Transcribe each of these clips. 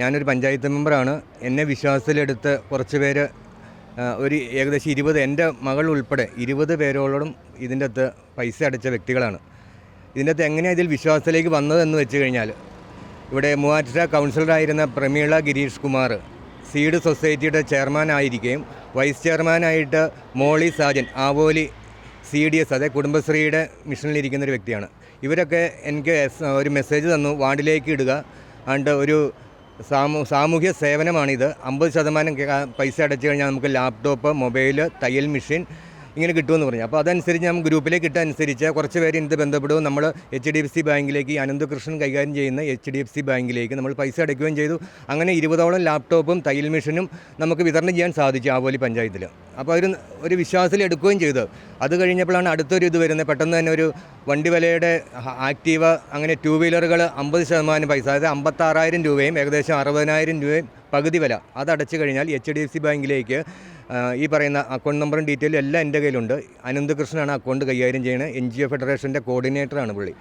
ഞാനൊരു പഞ്ചായത്ത് മെമ്പറാണ്. എന്നെ വിശ്വാസത്തിലെടുത്ത് കുറച്ച് പേര് ഒരു ഏകദേശം ഇരുപത് എന്റെ മകൾ ഉൾപ്പെടെ ഇരുപത് പേരോളം ഇതിന്റെ അകത്ത് പൈസ അടച്ച വ്യക്തികളാണ്. ഇതിന്റെ അകത്ത് എങ്ങനെയാണ് ഇതിൽ വിശ്വാസത്തിലേക്ക് വന്നതെന്ന് വെച്ച് കഴിഞ്ഞാൽ ഇവിടെ മൂവാറ്റുപുഴ കൗൺസിലറായിരുന്ന പ്രമീള ഗിരീഷ് കുമാർ സീഡ് സൊസൈറ്റിയുടെ ചെയർമാൻ ആയിരിക്കുകയും vice ചെയർമാനായിട്ട് Molly Sajan Avoli C D S അതെ കുടുംബശ്രീയുടെ മിഷനിലിരിക്കുന്ന ഒരു വ്യക്തിയാണ്. ഇവരൊക്കെ എനിക്ക് ഒരു മെസ്സേജ് തന്നു വാർഡിലേക്ക് ഇടുക ആണ്ട് ഒരു സാമൂ സാമൂഹ്യ സേവനമാണിത്. അമ്പത് ശതമാനം പൈസ അടച്ചു കഴിഞ്ഞാൽ നമുക്ക് ലാപ്ടോപ്പ് മൊബൈൽ തയ്യൽ മെഷീൻ ഇങ്ങനെ കിട്ടുമെന്ന് പറഞ്ഞു. അപ്പോൾ അതനുസരിച്ച് നമ്മൾ ഗ്രൂപ്പിലേക്ക് ഇട്ട അനുസരിച്ച് കുറച്ച് പേര് ഇത് ബന്ധപ്പെടുകയും നമ്മൾ എച്ച് ഡി എഫ് സി ബാങ്കിലേക്ക് അനന്തകൃഷ്ണൻ കൈകാര്യം ചെയ്യുന്ന എച്ച് ഡി എഫ് സി ബാങ്കിലേക്ക് നമ്മൾ പൈസ അടയ്ക്കുകയും ചെയ്തു. അങ്ങനെ ഇരുപതോളം ലാപ്ടോപ്പും തയ്യൽ മെഷീനും നമുക്ക് വിതരണം ചെയ്യാൻ സാധിച്ചു ആവോലി പഞ്ചായത്തിൽ. അപ്പോൾ അവർ ഒരു വിശ്വാസത്തിൽ എടുക്കുകയും ചെയ്തു. അത് കഴിഞ്ഞപ്പോഴാണ് അടുത്തൊരു ഇത് വരുന്നത്. പെട്ടെന്ന് തന്നെ ഒരു വണ്ടി വിലയുടെ ആക്റ്റീവ് അങ്ങനെ ടു വീലറുകൾ അമ്പത് ശതമാനം പൈസ അതായത് അമ്പത്താറായിരം രൂപയും ഏകദേശം അറുപതിനായിരം രൂപയും പകുതി വില. അത് അടച്ചു കഴിഞ്ഞാൽ എച്ച് ഡി എഫ് സി ബാങ്കിലേക്ക് ഈ പറയുന്ന അക്കൗണ്ട് നമ്പറും ഡീറ്റെയിലും എല്ലാം എന്റെ കയ്യിലുണ്ട്. അനന്തകൃഷ്ണനാണ് അക്കൗണ്ട് കൈകാര്യം ചെയ്യുന്നത്. എൻ ജി ഒ ഫെഡറേഷന്റെ കോർഡിനേറ്ററാണ് പുള്ളി.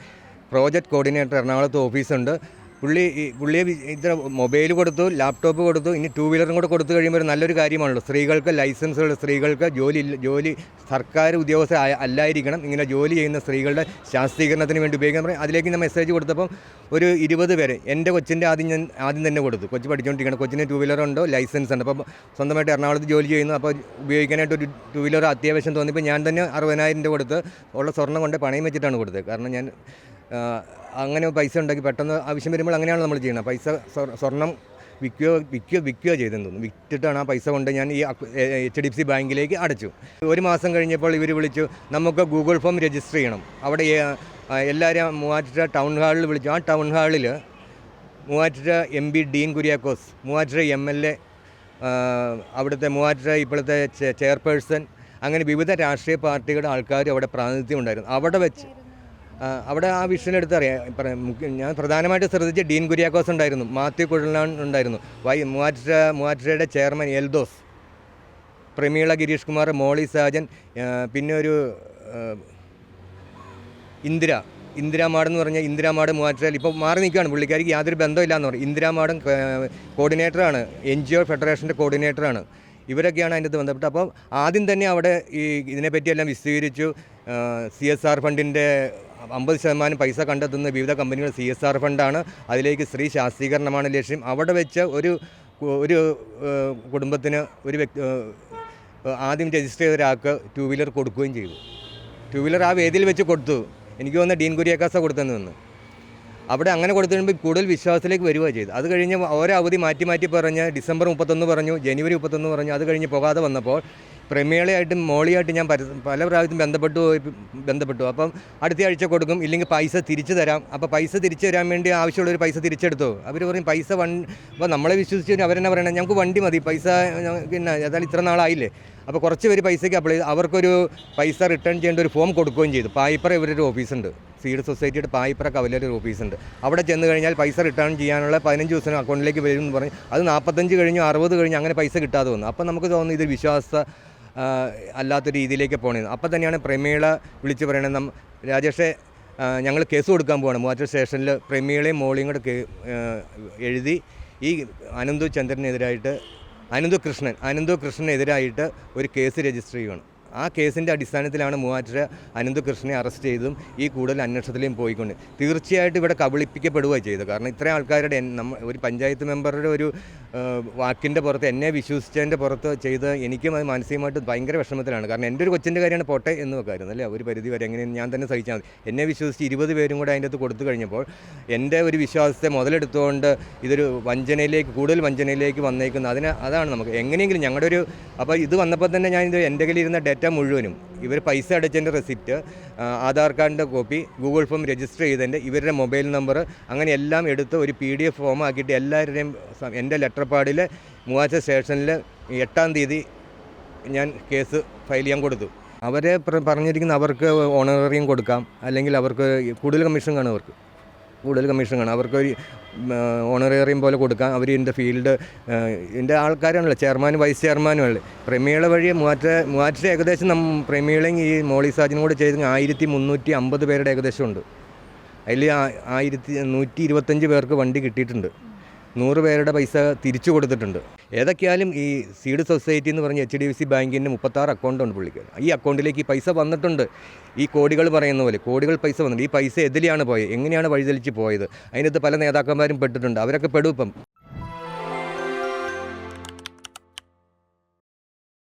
പ്രോജക്റ്റ് കോർഡിനേറ്റർ എറണാകുളത്ത് ഓഫീസുണ്ട് പുള്ളി പുള്ളിയെ ഇത്ര മൊബൈൽ കൊടുത്തു ലാപ്ടോപ്പ് കൊടുത്തു ഇനി ടൂ വീലറും കൂടെ കൊടുത്തു കഴിയുമ്പോൾ നല്ലൊരു കാര്യമാണല്ലോ. സ്ത്രീകൾക്ക് ലൈസൻസുകൾ സ്ത്രീകൾക്ക് ജോലി ജോലി സർക്കാർ ഉദ്യോഗസ്ഥ അല്ലായിരിക്കണം. ഇങ്ങനെ ജോലി ചെയ്യുന്ന സ്ത്രീകളുടെ ശാസ്ത്രീകരണത്തിന് വേണ്ടി ഉപയോഗിക്കാൻ പറയും. അതിലേക്ക് ഞാൻ മെസ്സേജ് കൊടുത്തപ്പം ഒരു ഇരുപത് പേര് എന്റെ കൊച്ചിന്റെ ആദ്യം ഞാൻ ആദ്യം തന്നെ കൊടുത്തു. കൊച്ചു പഠിച്ചുകൊണ്ടിരിക്കണം കൊച്ചിന് ടൂ വീലർ ഉണ്ടോ ലൈസൻസ് ഉണ്ട്. അപ്പോൾ സ്വന്തമായിട്ട് എറണാകുളത്ത് ജോലി ചെയ്യുന്നു. അപ്പോൾ ഉപയോഗിക്കാനായിട്ട് ഒരു ടൂ വീലർ അത്യാവശ്യം തോന്നിയപ്പോൾ ഞാൻ തന്നെ അറുപതിനായിരം രൂപ കൊടുത്ത് ഉള്ള സ്വർണം കൊണ്ട് പണയം വെച്ചിട്ടാണ് കൊടുത്തത്. കാരണം ഞാൻ അങ്ങനെ പൈസ ഉണ്ടാക്കി പെട്ടെന്ന് ആവശ്യം വരുമ്പോൾ അങ്ങനെയാണ് നമ്മൾ ചെയ്യുന്നത് പൈസ സ്വർ- സ്വർണം വിൽക്കുകയോ വിൽക്കുകയോ വിൽക്കുകയോ ചെയ്തെന്ന് തോന്നുന്നു. വിറ്റിട്ടാണ് ആ പൈസ കൊണ്ട് ഞാൻ ഈ എച്ച് ഡി എഫ് സി ബാങ്കിലേക്ക് അടച്ചു. ഒരു മാസം കഴിഞ്ഞപ്പോൾ ഇവർ വിളിച്ചു നമുക്ക് ഗൂഗിൾ ഫോം രജിസ്റ്റർ ചെയ്യണം. അവിടെ എല്ലാവരും മൂവാറ്റുപുഴ ടൗൺ ഹാളിൽ വിളിച്ചു. ആ ടൗൺ ഹാളിൽ Muvattupuzha M P Dean Kuriakose Muvattupuzha M L A അവിടുത്തെ മൂവാറ്റുപുഴ ഇപ്പോഴത്തെ ചെയർപേഴ്സൺ അങ്ങനെ വിവിധ രാഷ്ട്രീയ പാർട്ടികളുടെ ആൾക്കാർ അവിടെ പ്രാതിനിധ്യം ഉണ്ടായിരുന്നു. അവിടെ വെച്ച് അവിടെ ആ വിഷയം അറിയാം. ഞാൻ പ്രധാനമായിട്ട് ശ്രദ്ധിച്ച ഡീൻ കുര്യാക്കോസ് ഉണ്ടായിരുന്നു. മാത്യു കുഴലാൻ ഉണ്ടായിരുന്നു. വൈ മൂവാറ്റ മൂവാറ്റയുടെ ചെയർമാൻ എൽദോസ് പ്രമീള ഗിരീഷ് കുമാർ മോളി സാജൻ പിന്നെ ഒരു ഇന്ദിര. ഇന്ദിരാമാട് എന്ന് പറഞ്ഞാൽ ഇന്ദിരാമാട് മൂവാറ്റയിൽ ഇപ്പോൾ മാറി നിൽക്കുകയാണ്. പുള്ളിക്കാരിക്ക് യാതൊരു ബന്ധമില്ല എന്ന് പറയും ഇന്ദിരാമാടും കോർഡിനേറ്ററാണ്. എൻ ജി ഒ ഫെഡറേഷന്റെ കോർഡിനേറ്ററാണ്. ഇവരൊക്കെയാണ് അതിന്റെ ബന്ധപ്പെട്ട് അപ്പോൾ ആദ്യം തന്നെ അവിടെ ഈ ഇതിനെപ്പറ്റിയെല്ലാം വിശദീകരിച്ചു സി എസ് ആർ ഫണ്ടിന്റെ അമ്പത് ശതമാനം പൈസ കണ്ടെത്തുന്ന വിവിധ കമ്പനികൾ സി എസ് ആർ ഫണ്ടാണ്. അതിലേക്ക് സ്ത്രീ ശാസ്ത്രീകരണമാണ് ലക്ഷ്യം. അവിടെ വെച്ച് ഒരു ഒരു കുടുംബത്തിന് ഒരു വ്യക്തി ആദ്യം രജിസ്റ്റർ ചെയ്ത ഒരാൾക്ക് ടു വീലർ കൊടുക്കുകയും ചെയ്തു. ടു വീലർ ആ വേദിയിൽ വെച്ച് കൊടുത്തു. എനിക്ക് തോന്നുന്ന ഡീൻ കുര്യാക്കാസ കൊടുത്തെന്ന് നിന്ന് അവിടെ അങ്ങനെ കൊടുത്തു കഴിയുമ്പോൾ കൂടുതൽ വിശ്വാസത്തിലേക്ക് വരികയാണ് ചെയ്തു അത് കഴിഞ്ഞ് ഓരോ അവധി മാറ്റി മാറ്റി പറഞ്ഞ് ഡിസംബർ മുപ്പത്തൊന്ന് പറഞ്ഞു ജനുവരി മുപ്പത്തൊന്ന് പറഞ്ഞു അത് കഴിഞ്ഞ് പോകാതെ വന്നപ്പോൾ പ്രമേളയായിട്ടും മോളിയായിട്ടും ഞാൻ പല പ്രാവശ്യം ബന്ധപ്പെട്ടു പോയി ബന്ധപ്പെട്ടു. അപ്പം അടുത്ത ആഴ്ച കൊടുക്കും. ഇല്ലെങ്കിൽ പൈസ തിരിച്ചു തരാം. അപ്പോൾ പൈസ തിരിച്ചു തരാൻ വേണ്ടി ആവശ്യമുള്ളൊരു പൈസ തിരിച്ചെടുത്തു അവർ പറയും പൈസ വൺ അപ്പോൾ നമ്മളെ വിശ്വസിച്ച് അവരെന്നെ പറയണേ ഞങ്ങൾക്ക് വണ്ടി മതി. പൈസ പിന്നെ ഏതായാലും ഇത്ര നാളായില്ലേ? അപ്പോൾ കുറച്ച് പേര് പൈസയ്ക്ക് അപ്ലൈ അവർക്കൊരു പൈസ റിട്ടേൺ ചെയ്യേണ്ട ഒരു ഫോം കൊടുക്കുകയും ചെയ്തു. പായിപ്പറ ഇവരൊരു ഓഫീസുണ്ട് സീഡ് സൊസൈറ്റിയുടെ പായിപ്പറ കവലൊരു ഓഫീസുണ്ട് അവിടെ ചെന്ന് കഴിഞ്ഞാൽ പൈസ റിട്ടേൺ ചെയ്യാനുള്ള പതിനഞ്ച് ദിവസം അക്കൗണ്ടിലേക്ക് വരും എന്ന് പറഞ്ഞ് അത് നാൽപ്പത്തഞ്ച് കഴിഞ്ഞു അറുപത് കഴിഞ്ഞ് അങ്ങനെ പൈസ കിട്ടാതെ വന്നു. അപ്പോൾ നമുക്ക് തോന്നുന്നു ഇത് വിശ്വാസ അല്ലാത്ത രീതിയിലേക്ക് പോകണത് അപ്പോൾ തന്നെയാണ് പ്രമീള വിളിച്ച് പറയണത്. നം രാജേഷെ ഞങ്ങൾ കേസ് കൊടുക്കാൻ പോവാണ്. മൂവാറ്റ സ്റ്റേഷനിൽ പ്രമീളയും മോളിയും കൂടെ എഴുതി ഈ അനന്തു ചന്ദ്രനെതിരായിട്ട് അനന്തു കൃഷ്ണൻ അനന്തു കൃഷ്ണനെതിരായിട്ട് ഒരു കേസ് രജിസ്റ്റർ ചെയ്യുകയാണ് ആ കേസിന്റെ അടിസ്ഥാനത്തിലാണ് മൂവാറ്റുപുഴ അനന്തു കൃഷ്ണനെ അറസ്റ്റ് ചെയ്തും ഈ കൂടുതൽ അന്വേഷണത്തിലേയും പോയിക്കൊണ്ട്. തീർച്ചയായിട്ടും ഇവിടെ കബളിപ്പിക്കപ്പെടുകയാണ് ചെയ്തത്. കാരണം ഇത്രയും ആൾക്കാരുടെ നമ്മ ഒരു പഞ്ചായത്ത് മെമ്പറുടെ ഒരു വാക്കിന്റെ പുറത്ത് എന്നെ വിശ്വസിച്ചതിന്റെ പുറത്ത് ചെയ്ത് എനിക്കും അത് മാനസികമായിട്ട് ഭയങ്കര വിഷമത്തിലാണ്. കാരണം എന്റെ ഒരു കൊച്ചിന്റെ കാര്യമാണ് പോട്ടെ എന്ന് വെക്കായിരുന്നു അല്ലേ? ഒരു പരിധി വരെ എങ്ങനെ ഞാൻ തന്നെ സഹിച്ചാൽ മതി. എന്നെ വിശ്വസിച്ച് ഇരുപത് പേരും കൂടെ അതിന്റെ അകത്ത് കൊടുത്തു കഴിഞ്ഞപ്പോൾ എന്റെ ഒരു വിശ്വാസത്തെ മുതലെടുത്തുകൊണ്ട് ഇതൊരു വഞ്ചനയിലേക്ക് കൂടുതൽ വഞ്ചനയിലേക്ക് വന്നേക്കുന്നത്. അതിന് അതാണ് നമുക്ക് എങ്ങനെയെങ്കിലും ഞങ്ങളുടെ ഒരു അപ്പോൾ ഇത് വന്നപ്പോൾ തന്നെ ഞാൻ ഇത് എന്റെ കയ്യിൽ ഇരുന്ന ഡേറ്റ മുഴുവനും ഇവർ പൈസ അടച്ചതിന്റെ റെസിപ്റ്റ് ആധാർ കാർഡിന്റെ കോപ്പി ഗൂഗിൾ ഫോം രജിസ്റ്റർ ചെയ്തതിന്റെ ഇവരുടെ മൊബൈൽ നമ്പർ അങ്ങനെ എല്ലാം എടുത്ത് ഒരു പി ഡി എഫ് ഫോം ആക്കിയിട്ട് എല്ലാവരുടെയും എന്റെ ലെറ്റർ പാഡിൽ മൂവാറ്റ സ്റ്റേഷനിൽ എട്ടാം തീയതി ഞാൻ കേസ് ഫയൽ ചെയ്യാൻ കൊടുത്തു. അവരെ പറഞ്ഞിരിക്കുന്ന അവർക്ക് ഓണററിയും കൊടുക്കാം അല്ലെങ്കിൽ അവർക്ക് കൂടുതൽ കമ്മീഷൻ കാണും അവർക്ക്. കൂടുതൽ കമ്മീഷൻ കാണും. അവർക്ക് ഒരു ഓണറേറിയം പോലെ കൊടുക്കാം. അവർ ഇതിന്റെ ഫീൽഡ് ഇതിന്റെ ആൾക്കാരാണല്ലോ. ചെയർമാനും വൈസ് ചെയർമാനും അല്ലേ? പ്രമേള വഴി മൂവാറ്റ മൂവാറ്റ ഏകദേശം നം പ്രമേളയും ഈ മോളി സാജിനും കൂടെ ചെയ്ത് ആയിരത്തി മുന്നൂറ്റി അമ്പത് പേരുടെ ഏകദേശം ഉണ്ട്. അതിൽ ആയിരത്തി നൂറ്റി ഇരുപത്തഞ്ച് പേർക്ക് വണ്ടി കിട്ടിയിട്ടുണ്ട്. നൂറ് പേരുടെ പൈസ തിരിച്ചു കൊടുത്തിട്ടുണ്ട്. ഏതൊക്കെയാലും ഈ സീഡ് സൊസൈറ്റി എന്ന് പറഞ്ഞ എച്ച് ഡി എഫ് സി ബാങ്കിന്റെ മുപ്പത്താറ് അക്കൗണ്ട് ഉണ്ട് പുള്ളിക്ക്. ഈ അക്കൗണ്ടിലേക്ക് ഈ പൈസ വന്നിട്ടുണ്ട്. ഈ കോടികൾ പറയുന്ന പോലെ കോടികൾ പൈസ വന്നിട്ടുണ്ട്. ഈ പൈസ എതിലെയാണ് പോയത്? എങ്ങനെയാണ് വഴിതെളിച്ച് പോയത്? അതിനകത്ത് പല നേതാക്കന്മാരും പെട്ടിട്ടുണ്ട്. അവരൊക്കെ പെടും ഇപ്പം.